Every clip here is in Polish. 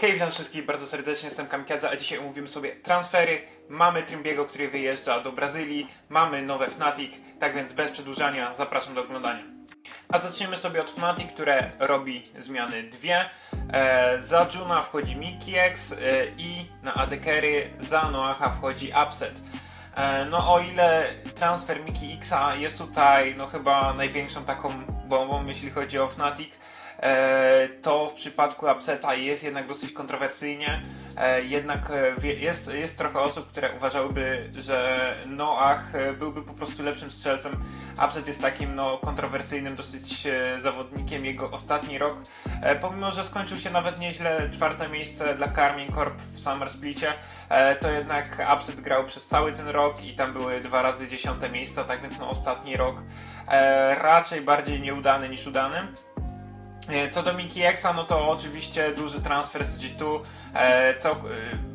Hej, witam wszystkich bardzo serdecznie, jestem Kamikadze, a dzisiaj omówimy sobie transfery. Mamy Trimbiego, który wyjeżdża do Brazylii, mamy nowe Fnatic, tak więc bez przedłużania zapraszam do oglądania. A zaczniemy sobie od Fnatic, które robi zmiany dwie. E, za Juna wchodzi Mikiex e, i na AD-Carry za Noaha wchodzi Upset. E, No o ile transfer Miki Xa jest tutaj no chyba największą taką bombą, jeśli chodzi o Fnatic, to w przypadku Upseta jest jednak dosyć kontrowersyjnie. E, Jednak e, jest, jest trochę osób, które uważałyby, że Noach e, byłby po prostu lepszym strzelcem. Upset jest takim no, kontrowersyjnym dosyć e, zawodnikiem. Jego ostatni rok, e, pomimo że skończył się nawet nieźle, czwarte miejsce dla Carmine Corp w Summer Splicie, e, to jednak Upset grał przez cały ten rok i tam były dwa razy dziesiąte miejsca, tak więc no, ostatni rok e, raczej bardziej nieudany niż udany. E, Co do Miki Exa, no to oczywiście duży transfer z G2, e, e,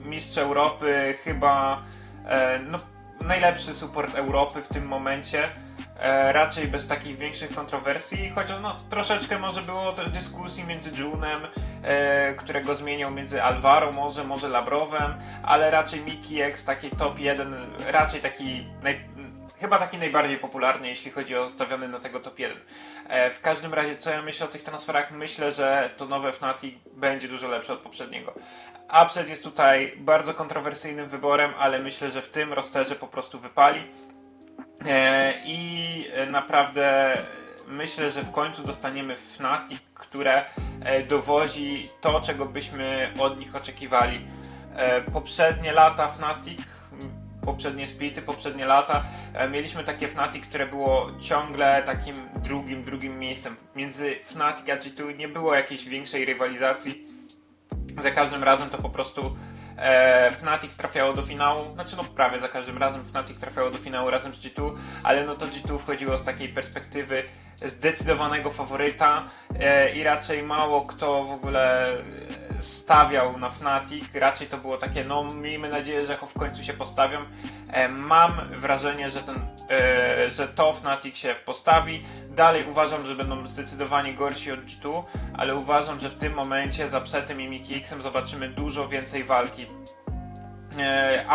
mistrz Europy, chyba no, najlepszy support Europy w tym momencie. Raczej bez takich większych kontrowersji, chociaż no, troszeczkę może było dyskusji między Junem, którego zmieniał między Alvaro, może, może Labrowem, ale raczej Miki X taki top 1, raczej taki naj, chyba taki najbardziej popularny, jeśli chodzi o stawiany na tego top 1. E, w każdym razie, co ja myślę o tych transferach? Myślę, że to nowe Fnatic będzie dużo lepsze od poprzedniego. Upset jest tutaj bardzo kontrowersyjnym wyborem, ale myślę, że w tym rosterze po prostu wypali. E, I naprawdę myślę, że w końcu dostaniemy Fnatic, które e, dowozi to, czego byśmy od nich oczekiwali. Poprzednie lata Fnatic, poprzednie splity, poprzednie lata, e, mieliśmy takie Fnatic, które było ciągle takim drugim, drugim miejscem. Między Fnatic a G2 nie było jakiejś większej rywalizacji. Za każdym razem to po prostu e, Fnatic trafiało do finału, znaczy no prawie za każdym razem Fnatic trafiało do finału razem z G2, ale no to G2 wchodziło z takiej perspektywy zdecydowanego faworyta e, i raczej mało kto w ogóle e, stawiał na Fnatic, raczej to było takie, no miejmy nadzieję, że w końcu się postawią. E, mam wrażenie, że, ten, że to Fnatic się postawi. Dalej uważam, że będą zdecydowanie gorsi od G2, ale uważam, że w tym momencie z Upsetem i Mickey Xem zobaczymy dużo więcej walki.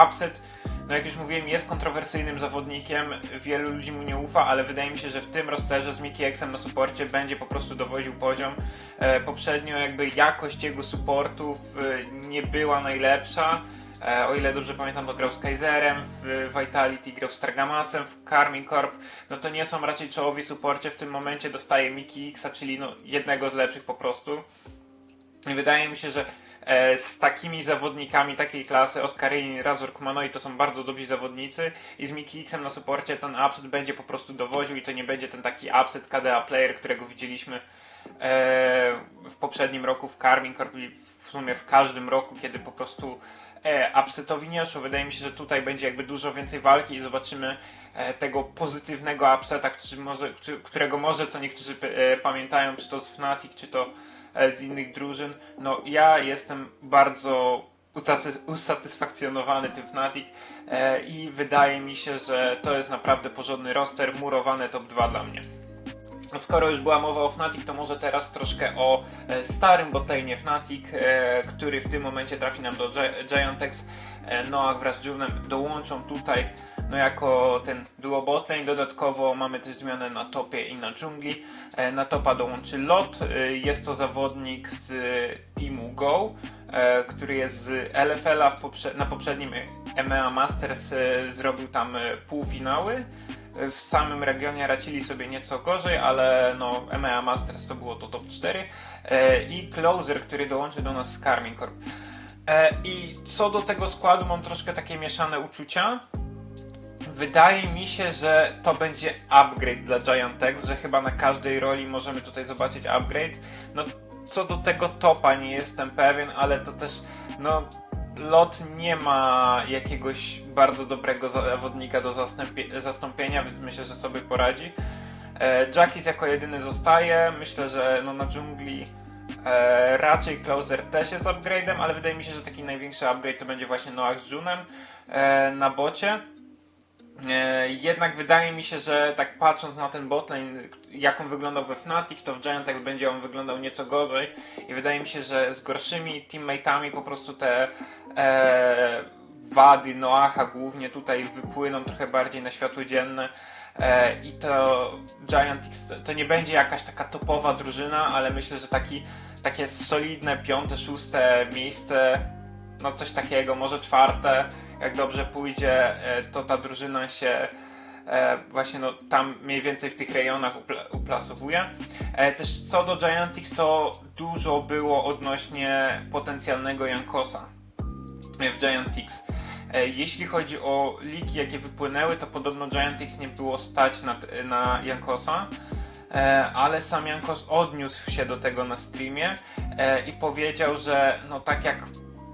Upset, no jak już mówiłem, jest kontrowersyjnym zawodnikiem, wielu ludzi mu nie ufa, ale wydaje mi się, że w tym rosterze z Mickey Xem na suporcie będzie po prostu dowoził poziom. E, poprzednio jakby jakość jego supportów e, nie była najlepsza. E, o ile dobrze pamiętam, to grał z Kaiserem, w Vitality grał z Targamasem, w Carmine Corp. No to nie są raczej czołowi suporcie. W tym momencie dostaje Mickey Xa, czyli no jednego z lepszych po prostu. I wydaje mi się, że z takimi zawodnikami takiej klasy, Oskarini, Razor, Kumanoi to są bardzo dobrzy zawodnicy i z Mickey Xem na suporcie ten upset będzie po prostu dowoził i to nie będzie ten taki upset KDA player, którego widzieliśmy e, w poprzednim roku w Carmine Corp w sumie w każdym roku, kiedy po prostu e, upsetowi nie szło. Wydaje mi się, że tutaj będzie jakby dużo więcej walki i zobaczymy e, tego pozytywnego upseta, którego może co niektórzy e, pamiętają, czy to z Fnatic, czy to e, z innych drużyn. No ja jestem bardzo usatys- usatysfakcjonowany tym Fnatic e, i wydaje mi się, że to jest naprawdę porządny roster, murowane top 2 dla mnie. Skoro już była mowa o Fnatic, to może teraz troszkę o e, starym botlane Fnatic, e, który w tym momencie trafi nam do Gi- Giantex. E, Noah wraz z Junem dołączą tutaj no jako ten duo botlane. Dodatkowo mamy też zmianę na topie i na dżungli. E, na topa dołączy Lot. E, jest to zawodnik z teamu Go, e, który jest z LFL-a poprze- na poprzednim EMEA Masters zrobił tam półfinały. W samym regionie racili sobie nieco gorzej, ale no EMEA Masters to było to top 4 e, i Closer, który dołączy do nas z Carmine Corp. I co do tego składu mam troszkę takie mieszane uczucia. Wydaje mi się, że to będzie upgrade dla Giantex, że chyba na każdej roli możemy tutaj zobaczyć upgrade. No co do tego topa nie jestem pewien, ale to też no Lot nie ma jakiegoś bardzo dobrego zawodnika do zastąpienia, więc myślę, że sobie poradzi. E, Jackis jako jedyny zostaje. Myślę, że no, na dżungli e, raczej Closer też jest upgrade'em, ale wydaje mi się, że taki największy upgrade to będzie właśnie Noah z Junem e, na bocie. E, jednak wydaje mi się, że tak patrząc na ten botlane, jak on wyglądał we Fnatic, to w Giantach będzie on wyglądał nieco gorzej. I wydaje mi się, że z gorszymi teammate'ami po prostu te e, wady Noacha głównie tutaj wypłyną trochę bardziej na światło dzienne. E, i to Giantix to nie będzie jakaś taka topowa drużyna, ale myślę, że taki, takie solidne piąte, szóste miejsce no coś takiego, może czwarte, jak dobrze pójdzie, e, to ta drużyna się e, właśnie no, tam mniej więcej w tych rejonach upla- uplasowuje. E, Też co do Giantix, to dużo było odnośnie potencjalnego Jankosa w Giantix. Jeśli chodzi o liki, jakie wypłynęły, to podobno Giantix nie było stać na, na Jankosa. Ale sam Jankos odniósł się do tego na streamie i powiedział, że no tak jak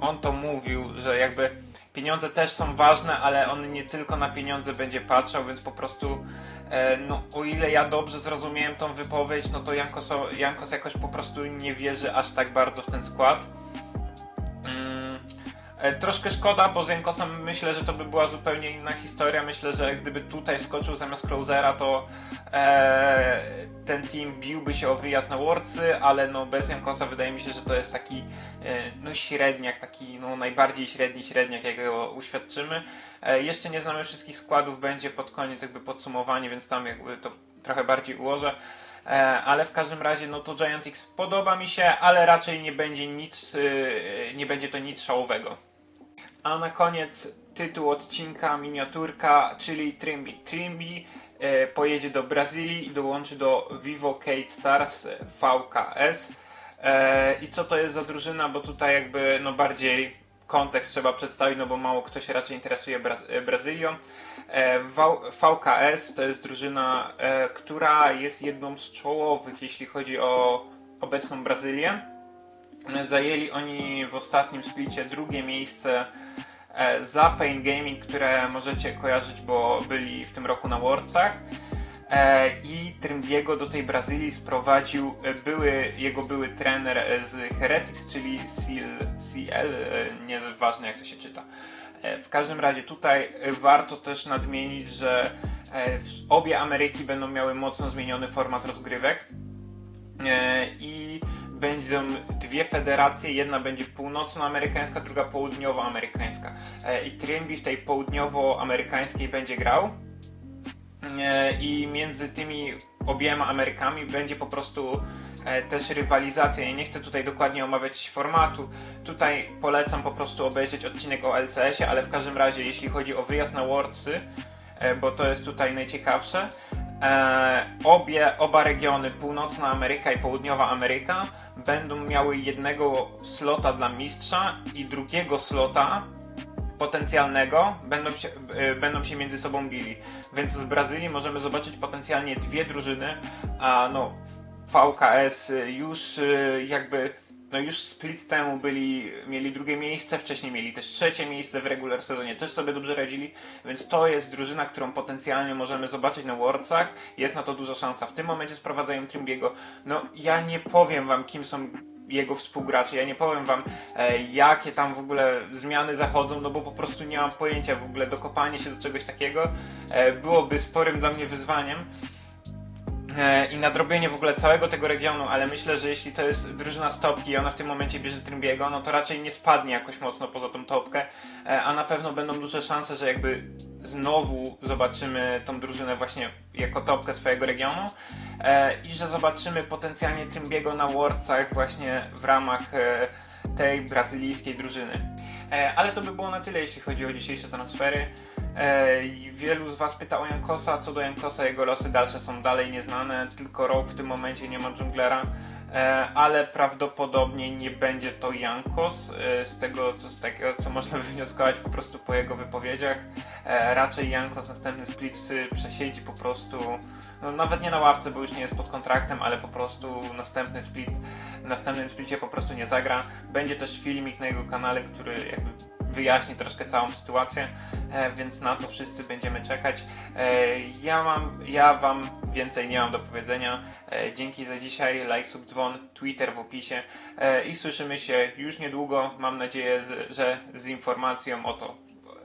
on to mówił, że jakby pieniądze też są ważne, ale on nie tylko na pieniądze będzie patrzał, więc po prostu e, no o ile ja dobrze zrozumiałem tą wypowiedź, no to Jankos, Jankos jakoś po prostu nie wierzy aż tak bardzo w ten skład. E, Troszkę szkoda, bo z Jankosem myślę, że to by była zupełnie inna historia. Myślę, że gdyby tutaj skoczył zamiast Closera, to e, ten team biłby się o wyjazd na Worldsy, ale no bez Jankosa wydaje mi się, że to jest taki e, no średniak, taki no najbardziej średni średniak, jakiego uświadczymy. E, jeszcze nie znamy wszystkich składów, będzie pod koniec jakby podsumowanie, więc tam jakby to trochę bardziej ułożę. E, ale w każdym razie, no to Giant X podoba mi się, ale raczej nie będzie nic, e, nie będzie to nic szałowego. A na koniec tytuł odcinka, miniaturka, czyli Trimby. Trimby e, pojedzie do Brazylii i dołączy do Vivo Kate Stars VKS. E, I co to jest za drużyna, bo tutaj jakby no bardziej kontekst trzeba przedstawić, no bo mało kto się raczej interesuje Braz- e, Brazylią. E, VKS to jest drużyna, e, która jest jedną z czołowych, jeśli chodzi o obecną Brazylię. Zajęli oni w ostatnim splicie drugie miejsce e, za Pain Gaming, które możecie kojarzyć, bo byli w tym roku na Worldsach. E, I Trymbiego do tej Brazylii sprowadził e, były, jego były trener z Heretics, czyli CL, CL nieważne jak to się czyta. W każdym razie tutaj warto też nadmienić, że obie Ameryki będą miały mocno zmieniony format rozgrywek. I będą dwie federacje, jedna będzie północnoamerykańska, druga południowoamerykańska. E, I Trimby w tej południowoamerykańskiej będzie grał. E, I między tymi obiema Amerykami będzie po prostu e, też rywalizacja. Ja nie chcę tutaj dokładnie omawiać formatu. Tutaj polecam po prostu obejrzeć odcinek o LCS-ie, ale w każdym razie, jeśli chodzi o wyjazd na Worldsy, bo to jest tutaj najciekawsze, obie, oba regiony, Północna Ameryka i Południowa Ameryka, będą miały jednego slota dla mistrza i drugiego slota potencjalnego będą się, e, będą się między sobą bili. Więc z Brazylii możemy zobaczyć potencjalnie dwie drużyny, a no VKS już e, jakby no już split temu byli, mieli drugie miejsce, wcześniej mieli też trzecie miejsce w regular sezonie, też sobie dobrze radzili, więc to jest drużyna, którą potencjalnie możemy zobaczyć na Worldsach, jest na to duża szansa. W tym momencie sprowadzają Trimbiego. No ja nie powiem wam kim są jego współgracze. Ja nie powiem wam, e, jakie tam w ogóle zmiany zachodzą, no bo po prostu nie mam pojęcia w ogóle dokopanie się do czegoś takiego e, byłoby sporym dla mnie wyzwaniem i nadrobienie w ogóle całego tego regionu, ale myślę, że jeśli to jest drużyna z topki i ona w tym momencie bierze Trymbiego, no to raczej nie spadnie jakoś mocno poza tą topkę, e, a na pewno będą duże szanse, że jakby znowu zobaczymy tą drużynę właśnie jako topkę swojego regionu e, i że zobaczymy potencjalnie Trymbiego na Worldsach właśnie w ramach e, tej brazylijskiej drużyny. E, ale to by było na tyle, jeśli chodzi o dzisiejsze transfery. E, wielu z Was pyta o Jankosa. Co do Jankosa, jego losy dalsze są dalej nieznane. Tylko rok w tym momencie nie ma dżunglera. E, ale prawdopodobnie nie będzie to Jankos. E, z, tego, co, z co można wywnioskować po prostu po jego wypowiedziach. E, raczej Jankos następny split przesiedzi po prostu. No, nawet nie na ławce, bo już nie jest pod kontraktem, ale po prostu następny split, w następnym splicie po prostu nie zagra. Będzie też filmik na jego kanale, który jakby wyjaśni troszkę całą sytuację, e, więc na to wszyscy będziemy czekać. E, ja mam, ja wam więcej nie mam do powiedzenia. E, dzięki za dzisiaj, like, sub, dzwon, Twitter w opisie i słyszymy się już niedługo, mam nadzieję, że z informacją o to,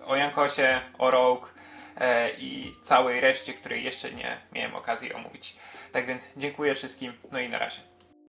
o Jankosie, o Rogue, i całej reszcie, której jeszcze nie miałem okazji omówić. Tak więc dziękuję wszystkim, no i na razie.